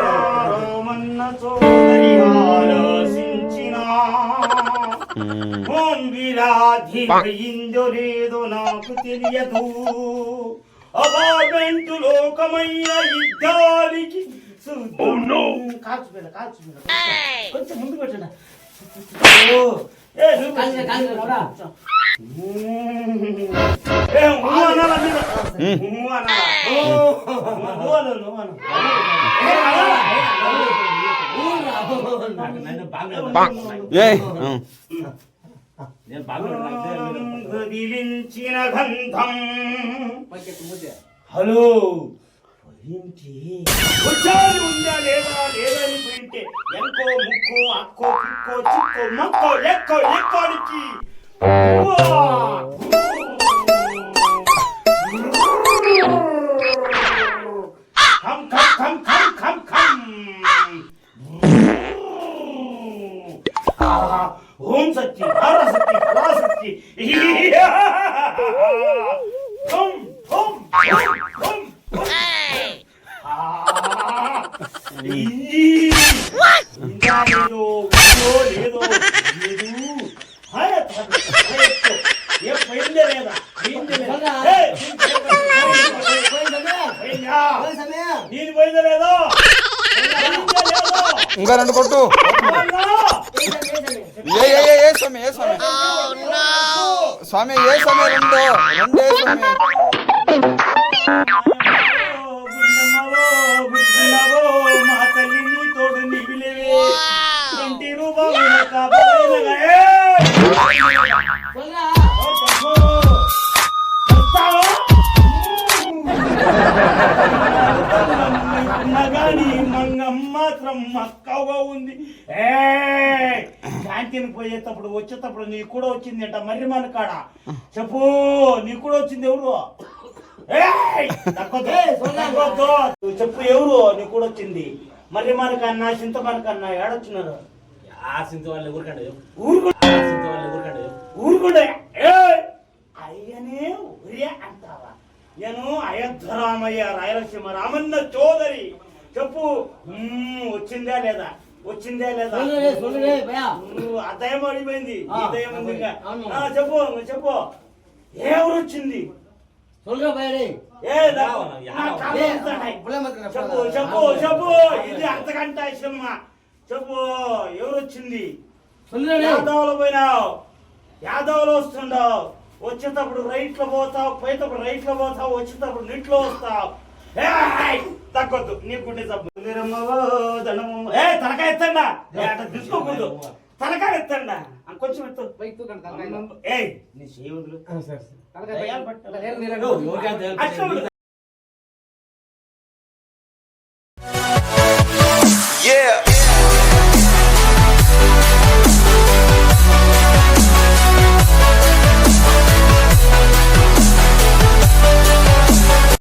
రామన్న చోదరి ఆలోచించిన ఓం విరాధి అయిందో లేదో నాకు తెలియదు అపార్ట్మెంట్ లోకమైన యుద్ధానికి కాల్చు పిల్ల, కాల్చు పిల్ల. కొంచెం ముందు పెట్టండి ఏ, నువ్వు అనాలా నువ్వు అనాలా? ఏ, అనాలా? నన్ను బాగా ఏ నేను బాగా వదిలించిన గంధం పైకెత్తు ముద్దే. హలో ఏంటి వచ్చారు ఉందా లేదా లేదని పోయింటే ఎంకో ముక్కో అక్కో కిక్కో చిక్కో మక్కో లెక్కో లెక్కోనికి కమ్ ఏయ్, పోయిందా? నీది పోయిందే లేదో? పోయిందే లేదో? ఇంకా రెండు కొట్టు స్వామి ఏ స్వామి స్వామి ఏ స్వామి రెండు రెండే స్వామి గుండమ్మవో, ఏ క్యాంటీన్ పోయేటప్పుడు వచ్చేటప్పుడు నీ కూడా వచ్చింది అంట మర్రి మన కాడ. చెప్పు నీ కూడా వచ్చింది ఎవరు? చెప్పు ఎవరు? నీ కూడా వచ్చింది. మర్రి మన కన్నా చింత మన కన్నా ఏడొచ్చినారు? ఆ సింతు వాళ్ళ ఊరికండి ఊరుకు. ఆ సింతు వాళ్ళ ఊరికండి. ఊరుకుండే అయ్యనే ఊరే అంటావా? నేను అయోధ్యరామయ్య రాయలసీమ రామన్న చౌదరి. చెప్పు వచ్చిందా లేదా? వచ్చిందా లేదా சொல்லுடே, சொல்லுடே, பையா. నువ్వు ఆ దయం అడిపోయింది ఈ ఆ, దయం ఉంది ఇంకా. అవును. ఆ, చెప్పు నువ్వు చెప్పు ఎవరు వచ్చింది சொல்றா பையடே ఏ దా- యావ, నా యావ. కాళ్ళు ఏ, వస్తున్నాయి. పుల్ల మాత్రం చెప్పు పుల్ల. చెప్పు అవును. చెప్పు ఇది అంతకంట సినిమా చెప్పు ఎవరు వచ్చింది சொல்லுடே యాదవ్లో పోయినావు యాదవ్లో వస్తుండవు వచ్చేటప్పుడు రైట్ లో పోతావు పోయేటప్పుడు రైట్ లో పోతావు వచ్చేటప్పుడు నీటిలో వస్తావు ఏయ్! తగ్గొద్దు. నీ గుండె జబ్బు దండమమ్మో. ఏ తలకాయ ఎత్తండా ఏ, అట్ట తీసుకోకూడదు. తలకాయ ఎత్తండా కొంచెం ఎత్తు. ఏయ్ నీ చేయి